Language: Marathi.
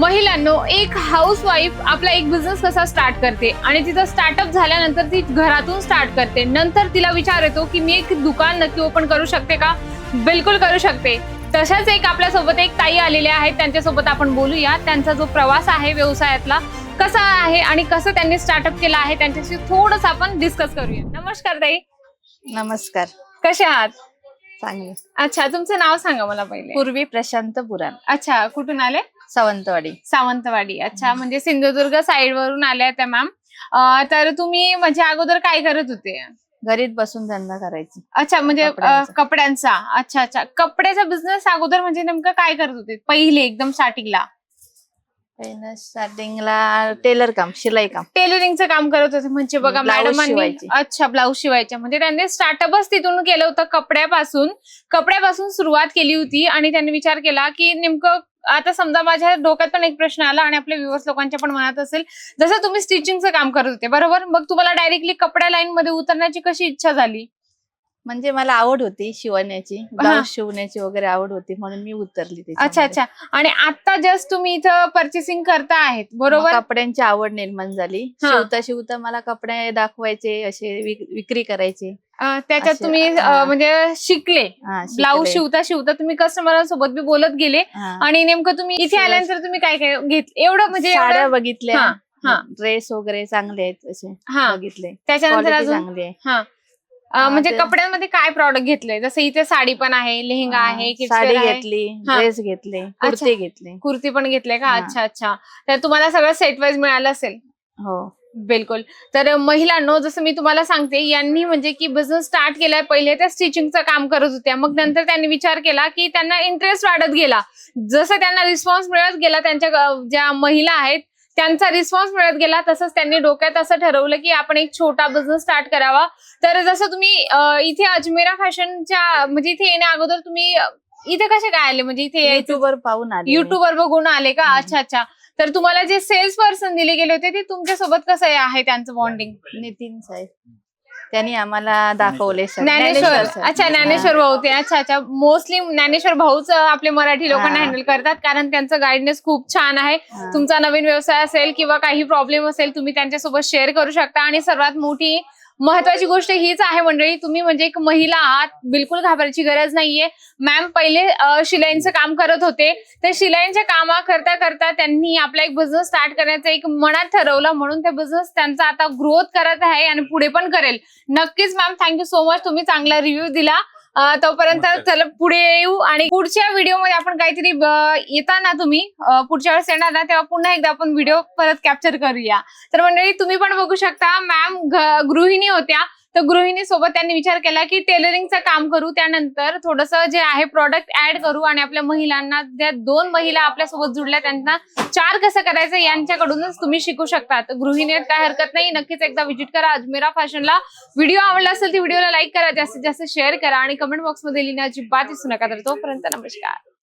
महिलांनो एक हाऊस वाईफ आपला एक बिझनेस कसा स्टार्ट करते? आणि तिचं स्टार्टअप झाल्यानंतर ती घरातून स्टार्ट करते. नंतर तिला विचार येतो की मी एक दुकान नक्की ओपन करू शकते का? बिलकुल करू शकते. तशाच एक आपल्यासोबत एक ताई आलेल्या आहेत. त्यांच्यासोबत आपण बोलूया. त्यांचा जो प्रवास आहे व्यवसायातला कसा आहे आणि कसं त्यांनी स्टार्टअप केला आहे त्यांच्याशी थोडस आपण डिस्कस करूया. नमस्कार ताई. नमस्कार. कसे आहात? चांगले. अच्छा तुमचं नाव सांगा मला पहिले. पूर्वी प्रशांत पुराण अच्छा कुठून आले? सावंतवाडी. सावंतवाडी. अच्छा म्हणजे सिंधुदुर्ग साइड वरून आल्या त्या मॅम तर तुम्ही म्हणजे अगोदर काय करत होते? घरीत बसून धंदा करायची. अच्छा म्हणजे अ, कपड्यांचा. कपड्यांचा. अच्छा अच्छा. कपड्याचा बिझनेस अगोदर म्हणजे नेमकं काय करत होते? पहिले एकदम स्टार्टिंगला स्टार्टिंगला टेलर काम शिलाई काम. टेलरिंगचं काम करत होते. म्हणजे बघा Blouse मॅडमांनी शिवायची. अच्छा ब्लाऊज शिवायच्या. म्हणजे त्यांनी स्टार्टअपच तिथून केलं होतं कपड्यापासून. कपड्यापासून सुरुवात केली होती आणि त्यांनी विचार केला की नेमकं आता समजा माझ्या डोक्यात पण एक प्रश्न आला आणि आपल्या व्ह्युअर्स लोकांच्या पण मनात असेल जसं तुम्ही स्टिचिंगचं काम करत होते बरोबर? मग तुम्हाला डायरेक्टली कपड्या लाईन मध्ये उतरण्याची कशी इच्छा झाली? म्हणजे मला आवड होती शिवण्याची. शिवण्याची वगैरे आवड होती म्हणून मी उतरली अच्छा त्याच्यामध्ये. अच्छा आणि आता जस्ट तुम्ही इथं परचेसिंग करता आहेत मग बरोबर? कपड्यांची आवड निर्माण झाली. हा. शिवता शिवता मला कपडे दाखवायचे असे विक- विक्री करायचे. अं, त्याच्यात असे, तुम्ही अं, हा. म्हणजे शिकले. हा, ब्लाऊज. शिवता शिवता तुम्ही कस्टमरांसोबत बी बोलत गेले. हा. आणि नेमकं तुम्ही इथे शिवाय- आल्यानंतर तुम्ही काय काय घेतलं एवढं म्हणजे साड्या एवढं- बघितल्या. हा. ड्रेस वगैरे चांगले आहेत असे हा. बघितले. त्याच्यानंतर क्वालिटी अजून? चांगली आहे. हा. अं, म्हणजे ते- कपड्यांमध्ये काय प्रॉडक्ट घेतले जसं इथे साडी पण आहे लेहंगा आहे kids साडी आहे, घेतली हा. ड्रेस घेतले कुर्ती घेतले. कुर्ती पण घेतले का? हा. अच्छा अच्छा. तर तुम्हाला सगळं सेट वाईज मिळालं असेल? हो. बिलकुल. तर महिलांनो जसं मी तुम्हाला सांगते यांनी म्हणजे की बिझनेस स्टार्ट केलाय पहिले त्या स्टिचिंगचं काम करत होत्या. मग नंतर त्यांनी विचार केला की त्यांना इंटरेस्ट वाढत गेला. जसं त्यांना रिस्पॉन्स मिळत गेला त्यांच्या ग- ज्या महिला आहेत त्यांचा रिस्पॉन्स मिळत गेला तसंच त्यांनी डोक्यात असं ठरवलं की आपण एक छोटा बिझनेस स्टार्ट करावा. तर जसं तुम्ही इथे अजमेरा फॅशनच्या म्हणजे इथे येण्या अगोदर तुम्ही इथे कसे काय आले? म्हणजे इथे युट्यूबवर पाहून आले. युट्यूबवर बघून आले का. अच्छा अच्छा. तर तुम्हाला जे सेल्स पर्सन दिले गेले होते ते तुमच्यासोबत कसं आहे त्यांचं बॉन्डिंग नितीन साहेब. त्यांनी आम्हाला दाखवले सर. ज्ञानेश्वर. अच्छा ज्ञानेश्वर भाऊ ते अच्छा अच्छा मोस्टली ज्ञानेश्वर भाऊच आपले मराठी लोकांना. हँडल करतात कारण त्यांचं गायडन्स खूप छान आहे. तुमचा नवीन व्यवसाय असेल किंवा काही प्रॉब्लेम असेल तुम्ही त्यांच्यासोबत शेअर करू शकता आणि सर्वात मोठी महत्वाची गोष्ट हीच आहे मंडळी तुम्ही म्हणजे एक महिला आहात बिलकुल घाबरायची गरज नाहीये. मॅम पहिले शिलाईंचं काम करत होते. तर शिलाईंच्या कामा करता करता त्यांनी आपला एक बिझनेस स्टार्ट करण्याचं एक मनात ठरवलं. म्हणून ते बिझनेस त्यांचा आता ग्रोथ करत आहे आणि पुढे पण करेल. नक्कीच मॅम थँक्यू सो मच तुम्ही चांगला रिव्ह्यू दिला. तोपर्यंत चला. पुढे येऊ आणि पुढच्या व्हिडिओमध्ये आपण काहीतरी येताना तुम्ही? पुढच्या वेळेस येणार ना तेव्हा पुन्हा एकदा आपण व्हिडिओ परत कॅप्चर करूया. तर मंडळी तुम्ही पण बघू शकता मॅम गृहिणी होत्या. तर गृहिणी सोबत त्यांनी विचार केला की टेलरिंगचं काम करू त्यानंतर थोडस जे आहे प्रॉडक्ट ऍड करू आणि आपल्या महिलांना ज्या दोन महिला आपल्यासोबत जुडल्या त्यांना चार कसं करायचं यांच्याकडूनच तुम्ही शिकू शकता. तर गृहिणीत काय हरकत नाही नक्कीच एकदा व्हिजिट करा. अजमेरा फॅशनला व्हिडिओ आवडला असेल तर व्हिडिओला लाईक करा. जास्तीत जास्त शेअर करा आणि कमेंट बॉक्समध्ये लिहिण्याची बात दिसू नका. तर तोपर्यंत नमस्कार.